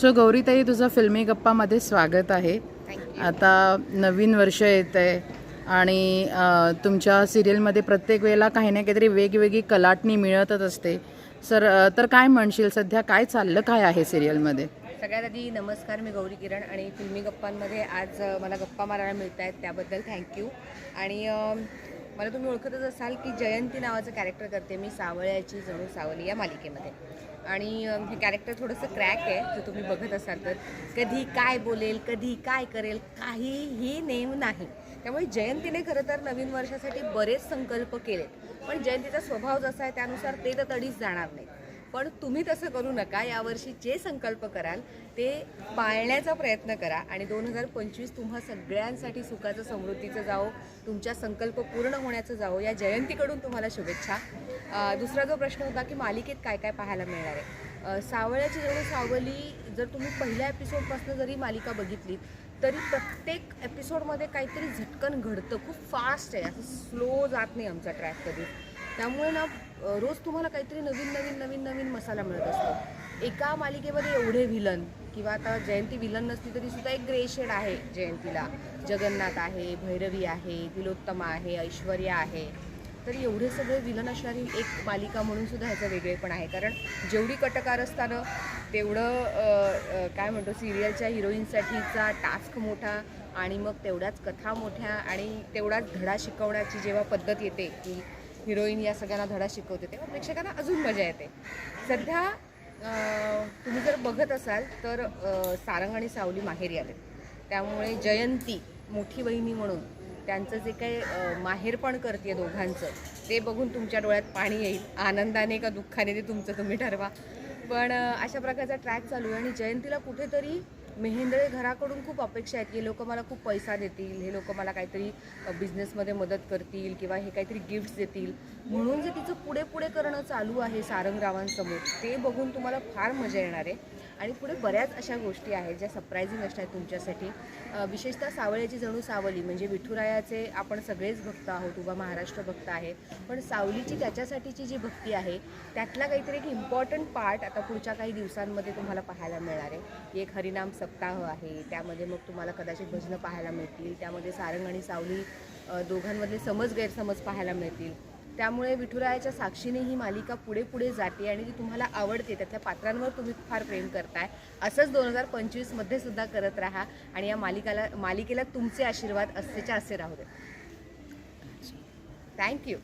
So गौरीताई तुझं फिल्मी गप्पामध्ये स्वागत आहे. आता नवीन वर्ष येत आहे आणि तुमच्या सिरियलमध्ये प्रत्येक वेळेला काही ना काहीतरी वेगवेगळी कलाटणी मिळतच असते. सर तर काय म्हणशील सध्या? काय चाललं? काय आहे सिरियलमध्ये सगळ्यात आधी नमस्कार मी गौरी किरण आणि फिल्मी गप्पांमध्ये आज मला गप्पा मारायला मिळत आहेत त्याबद्दल थँक्यू आणि मला तुम्ही ओळखतच असाल की जयंती नावाचं कॅरेक्टर करते मी सावळ्याची जणू सावली या मालिकेमध्ये. आणि हे कॅरेक्टर थोडंसं क्रॅक आहे जर तुम्ही बघत असाल तर. कधी काय बोलेल कधी काय करेल काहीही नेम नाही. त्यामुळे जयंतीने खरं तर नवीन वर्षासाठी बरेच संकल्प केलेत. पण जयंतीचा स्वभाव जसा आहे त्यानुसार ते तर तडीच जाणार नाही पण तुम्ही तसं करू नका. यावर्षी जे संकल्प कराल ते पाळण्याचा प्रयत्न करा आणि दोन हजार पंचवीस तुम्हा सगळ्यांसाठी सुखाचं समृद्धीचं जावो. तुमच्या संकल्प पूर्ण होण्याचं जावो. या जयंतीकडून तुम्हाला शुभेच्छा. दुसरा जो प्रश्न होता की मालिकेत काय काय पाहायला मिळणार आहे? सावळ्याची जवळ सावली जर तुम्ही पहिल्या एपिसोडपासून जरी मालिका बघितली तरी प्रत्येक एपिसोडमध्ये काहीतरी झटकन घडतं. खूप फास्ट आहे. असं स्लो जात नाही आमचा ट्रॅक कधी. त्यामुळे ना रोज तुम्हाला काहीतरी नवीन नवीन नवीन नवीन मसाला मिळत असतो. एका मालिकेमध्ये एवढे विलन किंवा आता जयंती विलन नसली तरी सुद्धा एक ग्रे शेड आहे जयंतीला. जगन्नाथ आहे भैरवी आहे तिलोत्तमा आहे ऐश्वर्या आहे. तर एवढे सगळे विलन असणारी एक मालिका म्हणून सुद्धा ह्याचं वेगळेपण आहे. कारण जेवढी कटकार असताना तेवढं काय म्हणतो सिरियलच्या हिरोईनसाठीचा टास्क मोठा आणि मग तेवढ्याच कथा मोठ्या आणि तेवढाच धडा शिकवण्याची जेव्हा पद्धत येते की हिरोईन या सगळ्यांना धडा शिकवते तेव्हा प्रेक्षकांना अजून मजा येते. सध्या तुम्ही जर बघत असाल तर सारंग आणि सावली माहेरी आले त्यामुळे जयंती मोठी बहिणी म्हणून त्यांचं जे काही माहेरपण करते दोघांचं ते बघून तुमच्या डोळ्यात पाणी येईल. आनंदाने का दुःखाने ते तुमचं तुम्ही ठरवा. पण अशा प्रकारचा ट्रॅक चालू आहे आणि जयंतीला कुठेतरी मेहेंदळे घराकडून खूप अपेक्षा आहेत. की हे लोक मला खूप पैसा देतील. हे लोक मला काहीतरी बिझनेसमध्ये मदत करतील किंवा हे काहीतरी गिफ्ट्स देतील. म्हणून जे तिचं पुढे पुढे करणं चालू आहे सारंगरावांसमोर ते बघून तुम्हाला फार मजा येणार आहे. आणि पुढे बऱ्याच अशा गोष्टी आहेत ज्या सरप्रायझिंग असणार आहेत तुमच्यासाठी विशेषतः सावळ्याची जणू सावली म्हणजे विठुरायाचे आपण सगळेच भक्त आहोत उभा महाराष्ट्र भक्त आहे. पण सावलीची त्याच्यासाठीची जी भक्ती आहे त्यातला काहीतरी एक इम्पॉर्टंट पार्ट आता पुढच्या काही दिवसांमध्ये तुम्हाला पाहायला मिळणार आहे. एक हरिनाम सप्ताह आहे त्यामध्ये मग तुम्हाला कदाचित भजनं पाहायला मिळतील त्यामध्ये सारंग आणि सावली दोघांमधले समज गैरसमज पाहायला मिळतील. त्यामुळे विठुरायाच्या साक्षीने ही मालिका पुढे पुढे जाते आणि ती तुम्हाला आवडते. त्यातल्या पात्रांवर तुम्ही फार प्रेम करताय. असंच दोन हजार पंचवीसमध्ये सुद्धा करत राहा आणि या मालिकाला मालिकेला तुमचे आशीर्वाद असतेच्या असे राहू दे थँक्यू